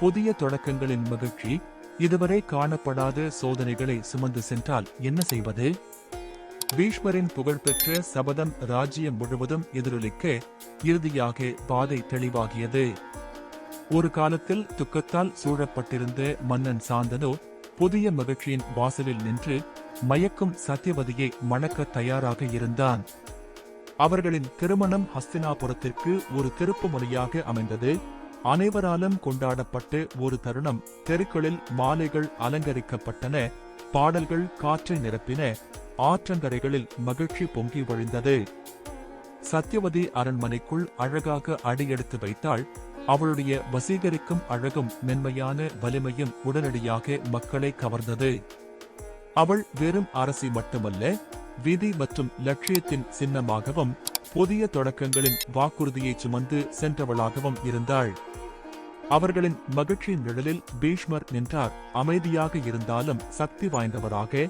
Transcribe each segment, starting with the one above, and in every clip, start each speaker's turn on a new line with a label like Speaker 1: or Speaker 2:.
Speaker 1: புதிய தொடக்கங்களின் மகிழ்ச்சி. இதுவரை காணப்படாத சோதனைகளை சுமந்து சென்றால் என்ன செய்வது? பீஷ்மரின் புகழ்பெற்ற சபதம் ராஜ்யம் முழுவதும் எதிரொலிக்க இறுதியாக பாதை தெளிவாகியது. ஒரு காலத்தில் துக்கத்தால் சூழப்பட்டிருந்த மன்னன் சாந்தனு புதிய மகிழ்ச்சியின் வாசலில் நின்று மயக்கும் சத்தியவதியை மணக்க தயாராக இருந்தான். அவர்களின் திருமணம் ஹஸ்தினாபுரத்திற்கு ஒரு திருப்புமுனையாக அமைந்தது. அனைவராலும் கொண்டாடப்பட்டு ஒரு தருணம் தெருக்களில் மாலைகள் அலங்கரிக்கப்பட்டன பாடல்கள் காற்றை நிரப்பின ஆற்றங்கரைகளில் மகிழ்ச்சி பொங்கி வழிந்தது. சத்யவதி அரண்மனைக்குள் அழகாக அடியெடுத்து வைத்தாள். அவளுடைய வசீகரிக்கும் அழகும் மென்மையான வலிமையும் உடனடியாக மக்களை கவர்ந்தது. அவள் வெறும் அரசி மட்டுமல்ல விதி மற்றும் லட்சியத்தின் சின்னமாகவும் புதிய தொடக்கங்களின் வாக்குறுதியை சுமந்து சென்றவளாகவும் இருந்தாள். அவர்களின் மகிழ்ச்சி நிழலில் பீஷ்மர் நின்றார். அமைதியாக இருந்தாலும் சக்தி வாய்ந்தவராக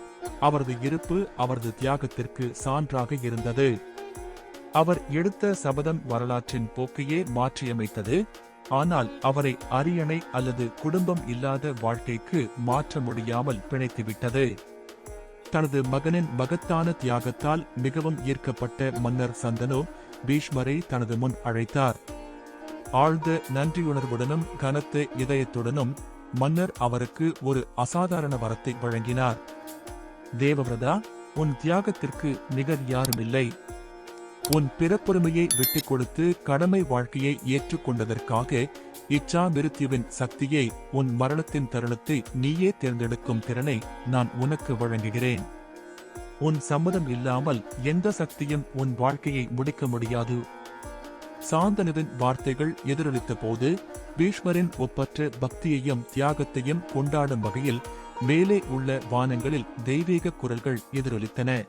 Speaker 1: அவரது இருப்பு அவரது தியாகத்திற்கு சான்றாக இருந்தது. அவர் எடுத்த சபதம் வரலாற்றின் போக்கையே மாற்றியமைத்தது. ஆனால் அவரை அரியணை அல்லது குடும்பம் இல்லாத வாழ்க்கைக்கு மாற்ற முடியாமல் பிணைத்துவிட்டது. தனது மகனின் மகத்தான தியாகத்தால் மிகவும் ஈர்க்கப்பட்ட மன்னர் சந்தனு பீஷ்மரை தனது முன் அழைத்தார். ஆழ்ந்த நன்றியுணர்வுடனும் கனத்த இதயத்துடனும் மன்னர் அவருக்கு ஒரு அசாதாரண வரத்தை வழங்கினார். தேவவிரதா உன் தியாகத்திற்கு நிகர் யாருமில்லை. உன் பிறப்புரிமையை விட்டுக் கொடுத்து கடமை வாழ்க்கையை ஏற்றுக்கொண்டதற்காக இச்சா மிருத்யுவின் சக்தியை உன் மரணத்தின் தருணத்தை நீயே தேர்ந்தெடுக்கும் திறனை நான் உனக்கு வழங்குகிறேன். உன் சம்மதம் இல்லாமல் எந்த சக்தியும் உன் வாழ்க்கையை முடிக்க முடியாது. சாந்தனுவின் வார்த்தைகள் எதிரொலித்த போது பீஷ்மரின் ஒப்பற்ற பக்தியையும் தியாகத்தையும் கொண்டாடும் வகையில் மேலே உள்ள வானங்களில் தெய்வீக குரல்கள் எதிரொலித்தன.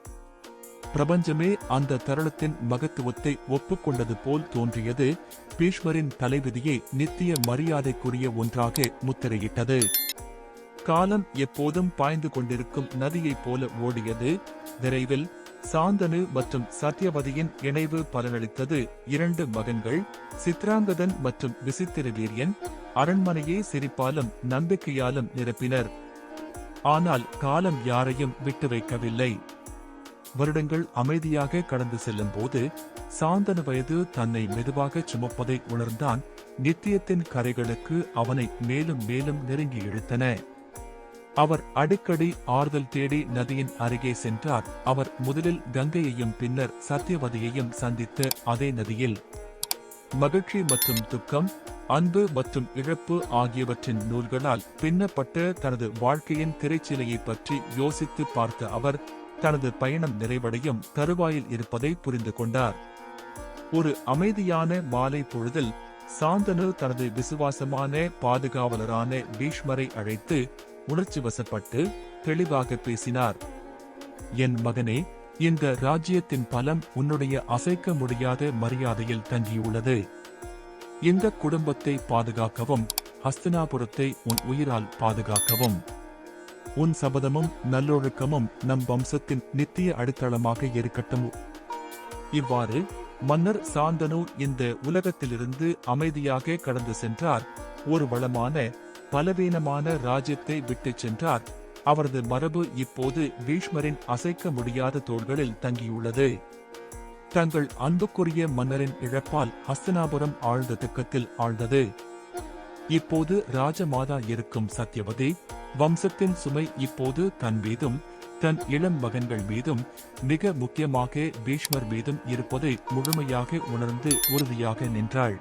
Speaker 1: பிரபஞ்சமே அந்த தருணத்தின் மகத்துவத்தை ஒப்புக்கொண்டது போல் தோன்றியது. பீஷ்மரின் தலைவிதியை நித்திய மரியாதைக்குரிய ஒன்றாக முத்திரையிட்டது. காலம் எப்போதும் பாய்ந்து கொண்டிருக்கும் நதியைப் போல ஓடியது. விரைவில் சாந்தனு மற்றும் சத்யவதியின் இணைவு பலனளித்தது இரண்டு மகன்கள் சித்ராங்கதன் மற்றும் விசித்திர வீரியன் அரண்மனையே சிரிப்பாலும் நம்பிக்கையாலும் நிரப்பினர். ஆனால் காலம் யாரையும் விட்டு வைக்கவில்லை. வருடங்கள் அமைதியாக கடந்து செல்லும் போது சாந்தன வயது தன்னை மெதுவாக சுமப்பதை உணர்ந்தான் நித்தியத்தின் கரைகளுக்கு அவனை மேலும் மேலும் நெருங்கி இழுத்தன. அவர் அடிக்கடி ஆறுதல் தேடி நதியின் அருகே சென்றார். அவர் முதலில் கங்கையையும் பின்னர் சத்தியவதியையும் சந்தித்து அதே நதியில் மகிழ்ச்சி மற்றும் துக்கம் அன்பு மற்றும் இழப்பு ஆகியவற்றின் நூல்களால் பின்னப்பட்ட தனது வாழ்க்கையின் திரைச்சிலையை பற்றி யோசித்து பார்த்த அவர் தனது பயணம் நிறைவடையும் தருவாயில் இருப்பதை புரிந்து கொண்டார். ஒரு அமைதியான மாலை பொழுதில் சாந்தனு தனது விசுவாசமான பாதுகாவலரான பீஷ்மரை அழைத்து உணர்ச்சி வசப்பட்டு தெளிவாக பேசினார். என் மகனே இந்த ராஜ்யத்தின் பலம் உன்னுடைய அசைக்க முடியாத மரியாதையில் தங்கியுள்ளது. இந்த குடும்பத்தை பாதுகாக்கவும் ஹஸ்தினாபுரத்தை உன் உயிரால் பாதுகாக்கவும். உன் சபதமும் நல்லொழுக்கமும் நம் வம்சத்தின் நித்திய அடித்தளமாக இருக்கட்டும். இவ்வாறு மன்னர் சாந்தனு இந்த உலகத்திலிருந்து அமைதியாக கடந்து சென்றார். ஒரு வளமான பலவீனமான ராஜ்யத்தை விட்டுச் சென்றார். அவரது மரபு இப்போது பீஷ்மரின் அசைக்க முடியாத தோள்களில் தங்கியுள்ளது. தங்கள் அன்புக்குரிய மன்னரின் இழப்பால் ஹஸ்தனாபுரம் ஆழ்ந்த துக்கத்தில் ஆழ்ந்தது. இப்போது ராஜமாதா இருக்கும் சத்யவதி வம்சத்தின் சுமை இப்போது தன் மீதும் தன் இளம் மகன்கள் மீதும் மிக முக்கியமாக பீஷ்மர் மீதும் இருப்பதை முழுமையாக உணர்ந்து உறுதியாக நின்றாள்.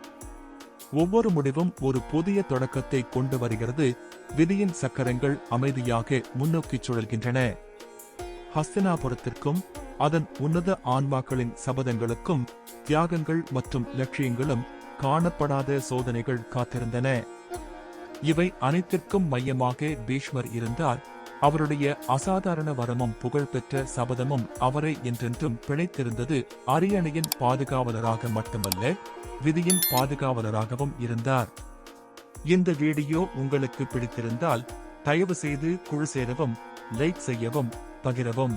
Speaker 1: ஒவ்வொரு முடிவும் ஒரு புதிய தொடக்கத்தை கொண்டு வருகிறது. விதியின் சக்கரங்கள் அமைதியாக முன்னோக்கி சுழல்கின்றன. ஹஸ்தினாபுரத்திற்கும் அதன் உன்னத ஆன்மாக்களின் சபதங்களுக்கும் தியாகங்கள் மற்றும் லட்சியங்களும் காணப்படாத சோதனைகள் காத்திருந்தன. இவை அனைத்திற்கும் மையமாக பீஷ்மர் இருந்தார். அவருடைய அசாதாரண வரமும் புகழ்பெற்ற சபதமும் அவரை என்றென்றும் பிழைத்திருந்தது அரியணையின் பாதுகாவலராக மட்டுமல்ல விதியின் பாதுகாவலராகவும் இருந்தார். இந்த வீடியோ உங்களுக்கு பிடித்திருந்தால் தயவு செய்து குழு சேரவும் லைக் செய்யவும் பகிரவும்.